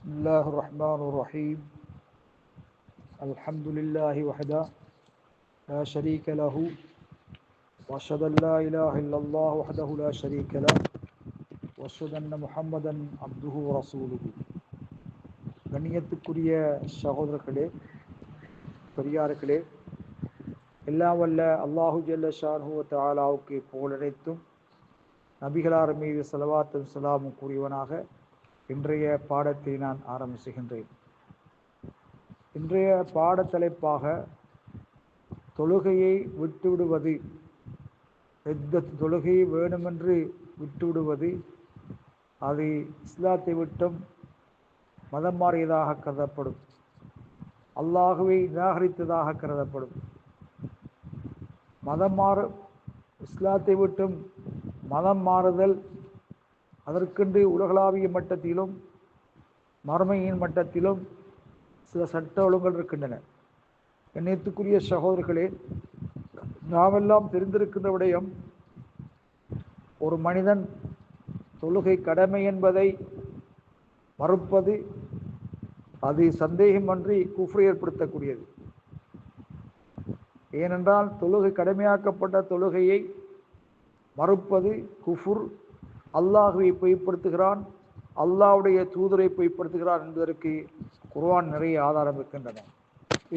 بسم الله الرحمن الرحيم الحمد لله وحده لا شريك له واشهد ان لا اله الا الله وحده لا شريك له واشهد ان محمدا عبده ورسوله கண்ணியத்துக்குரிய சகோதரர்களே பெரியார்களே எல்லாம் வல்ல அல்லாஹு ஜல்ல ஷானு தாலாவுக்கு புகழனைத்தும் நபிகளார் மீது செலவாத்தும் சலாமும் கூறியவனாக இன்றைய பாடத்தை நான் ஆரம்பிச்சுகின்றேன். இன்றைய பாடத்தலைப்பாக தொழுகையை விட்டுவிடுவது எந்த தொழுகையை வேணுமென்று விட்டுவிடுவது அது இஸ்லாத்தை விட்டும் மதம் மாறியதாக கருதப்படும். அல்லாஹுவை நிராகரித்ததாக கருதப்படும். மதம் மாறு இஸ்லாத்தை விட்டும் மதம் மாறுதல் அதற்கென்று உலகளாவிய மட்டத்திலும் மறுமையின் மட்டத்திலும் சில சட்ட ஒழுங்குகள் இருக்கின்றன. எண்ணத்துக்குரிய சகோதரர்களே நாமெல்லாம் தெரிந்திருக்கின்ற விடயம் ஒரு மனிதன் தொழுகை கடமை என்பதை மறுப்பது அது சந்தேகமன்றி குஃப்ரை ஏற்படுத்தக்கூடியது. ஏனென்றால் தொழுகை கடமையாக்கப்பட்ட தொழுகையை மறுப்பது குஃபுர் அல்லாஹுவை பொய்ப்படுத்துகிறான் அல்லாவுடைய தூதரை பொய்ப்படுத்துகிறான் என்பதற்கு குர்வான் நிறைய ஆதாரம் இருக்கின்றன.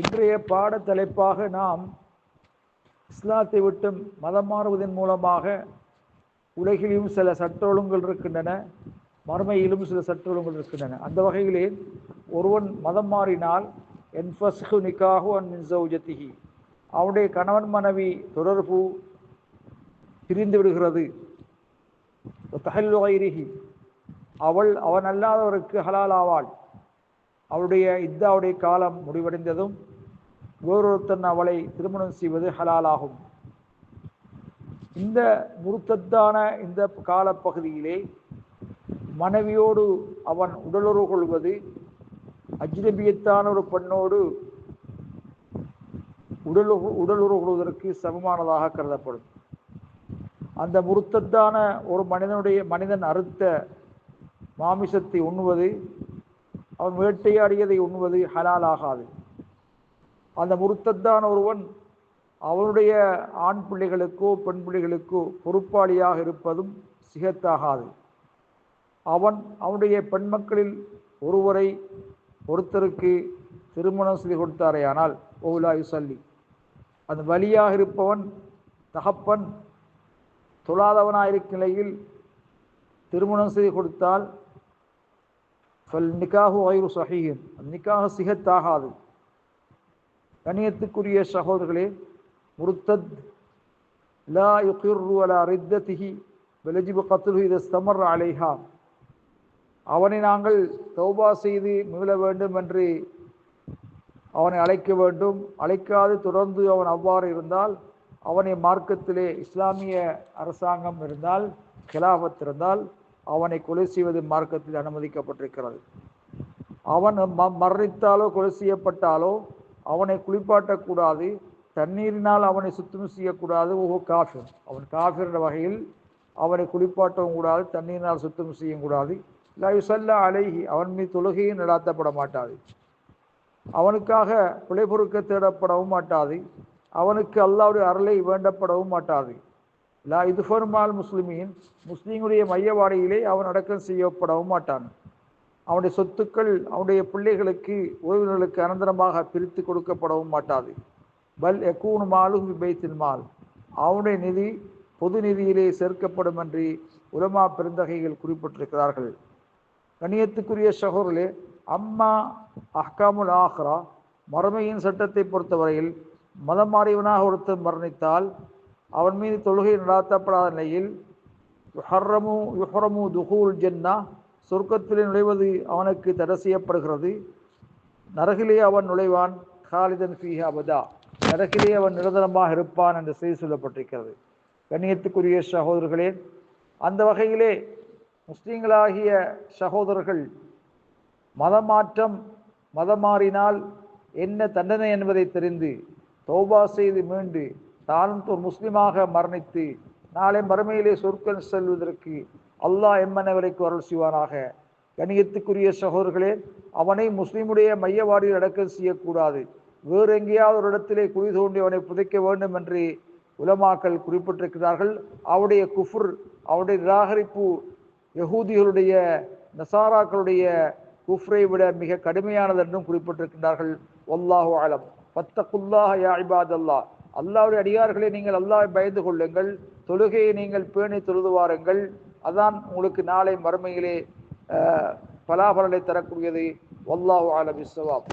இன்றைய பாட தலைப்பாக நாம் இஸ்லாத்தை விட்டு மதம் மாறுவதன் மூலமாக உலகிலும் சில சட்ட ஒழுங்குகள் இருக்கின்றன மறுமையிலும் சில சட்ட ஒழுங்குகள் இருக்கின்றன. அந்த வகையிலே ஒருவன் மதம் மாறினால் என்பஸ்கு நிக்காகு அன் மின் அவனுடைய கணவன் மனைவி தொடர்பு பிரிந்து விடுகிறது. தஹல்லுகைரிஹி அவள் அவன் அல்லாதவருக்கு ஹலால் ஆவாள் அவளுடைய இத்தாவுடைய காலம் முடிவடைந்ததும் வேறொருத்தன் அவளை திருமணம் செய்வது ஹலாலாகும். இந்த முருத்தத்தான இந்த காலப்பகுதியிலே மனைவியோடு அவன் உடலுறவு கொள்வது அஜ்னபியத்தான ஒரு பெண்ணோடு உடலுறவு உடலுறவு கொள்வதற்கு சமமானதாக கருதப்படும். அந்த முருத்தத்தான ஒரு மனிதனுடைய மனிதன் அறுத்த மாமிசத்தை உண்ணுவது அவன் வேட்டையாடியதை உண்ணுவது ஹலால் ஆகாது அந்த முருத்தத்தான ஒருவன் அவனுடைய ஆண் பிள்ளைகளுக்கோ பெண் பிள்ளைகளுக்கோ பொறுப்பாளியாக இருப்பதும் சிகத்தாகாது. அவன் அவனுடைய பெண் மக்களில் ஒருவரை ஒருத்தருக்கு திருமணம் செய்து கொடுத்தாரேயானால் ஓலா யுசல்லி. அந்த வலியாக இருப்பவன் தகப்பன் தொழாதவனாயிருக்கும் நிலையில் திருமணம் செய்து கொடுத்தால் ஃபல் நிக்காகு வயிறு சஹீன் நிக்காக சிகத்தாகாது. கணியத்துக்குரிய சகோதரர்களே முருத்தத் லா யுகிர்ரு அலா ரித்ததிஹி வெலஜிபு கத்துலு இது ஸ்தமர் அலைஹா. அவனை நாங்கள் தௌபா செய்து மீள வேண்டும் என்று அவனை அழைக்க வேண்டும். அழைக்காது தொடர்ந்து அவன் அவ்வாறு இருந்தால் அவனை மார்க்கத்திலே இஸ்லாமிய அரசாங்கம் இருந்தால் கிலாபத் இருந்தால் அவனை கொலை செய்வது மார்க்கத்தில் அனுமதிக்கப்பட்டிருக்கிறது. அவன் ம மரணித்தாலோ கொலை செய்யப்பட்டாலோ அவனை குளிப்பாட்டக்கூடாது தண்ணீரினால் அவனை சுத்தம் செய்யக்கூடாது ஓஹோ காஃபிர். அவன் காஃபிர்ன்ற வகையில் அவனை குளிப்பாட்டவும் கூடாது தண்ணீரினால் சுத்தம் செய்யவும் கூடாது யுசல்லா அலைஹி அவன் மீது தொழுகையும் நடாத்தப்பட மாட்டாது. அவனுக்காக பிழை பொறுக்க தேடப்படவும் மாட்டாது. அவனுக்கு அல்லாவுடைய அருளை வேண்டப்படவும் மாட்டாது. லா இது ஃபர்மால் முஸ்லிமீன் முஸ்லீமுடைய மையவாடியிலே அவன் அடக்கம் செய்யப்படவும் மாட்டான். அவனுடைய சொத்துக்கள் அவனுடைய பிள்ளைகளுக்கு உறவினர்களுக்கு அனந்தரமாக பிரித்து கொடுக்கப்படவும் மாட்டாது. பல் எக்கூனு மாலு விபைத்தின் மால். அவனுடைய நிதி பொது நிதியிலே சேர்க்கப்படும் என்று உலமா பெருந்தகைகள் குறிப்பிட்டிருக்கிறார்கள். கணியத்துக்குரிய சகோதரே அம்மா அஹ்காமுல் ஆஹ்ரா மறுமையின் சட்டத்தை பொறுத்தவரையில் மதம் மாறியவனாக ஒருத்தர் மரணித்தால் அவன் மீது தொழுகை நடாத்தப்படாத நிலையில் யுஹர்ரமு யுஹரமு துஹூல் ஜென்னா சொர்க்கத்திலே நுழைவது அவனுக்கு தடை செய்யப்படுகிறது. நரகிலே அவன் நுழைவான் ஹாலிதன் ஃபீஹ அபதா. நரகிலே அவன் நிரந்தரமாக இருப்பான் என்று செய்தி சொல்லப்பட்டிருக்கிறது. கண்ணியத்துக்குரிய சகோதரர்களே அந்த வகையிலே முஸ்லீம்களாகிய சகோதரர்கள் மதமாற்றம் மதம் மாறினால் என்ன தண்டனை என்பதை தெரிந்து தௌபா செய்து மீண்டு தானும் ஒரு முஸ்லிமாக மரணித்து நாளை மறுமையிலே சொற்கள் செல்வதற்கு அல்லாஹ் எம்மனவரைக்கு அருள் செய்வானாக. கணியத்துக்குரிய சகோதரர்களே அவனை முஸ்லிமுடைய மையவாடியில் அடக்கம் செய்யக்கூடாது. வேறு எங்கேயாவது ஒரு இடத்திலே குழி தோண்டி அவனை புதைக்க வேண்டும் என்று உலமாக்கள் குறிப்பிட்டிருக்கிறார்கள். அவருடைய குஃபுர் அவருடைய நிராகரிப்பு யகூதிகளுடைய நசாராக்களுடைய குஃப்ரை விட மிக கடுமையானது என்றும் குறிப்பிட்டிருக்கிறார்கள் ஒல்லாஹு ஆலம் பத்தகுல்லாஹ யா இபாதல்லா அல்லாவுடைய அடியார்களை நீங்கள் அல்லாஹ் பயந்து கொள்ளுங்கள். தொழுகையை நீங்கள் பேணி தொழுது வாருங்கள் அதான் உங்களுக்கு நாளை மறுமையிலே பலாபலனை தரக்கூடியது. வல்லாஹு ஆலம் இஸ்ஸவாப்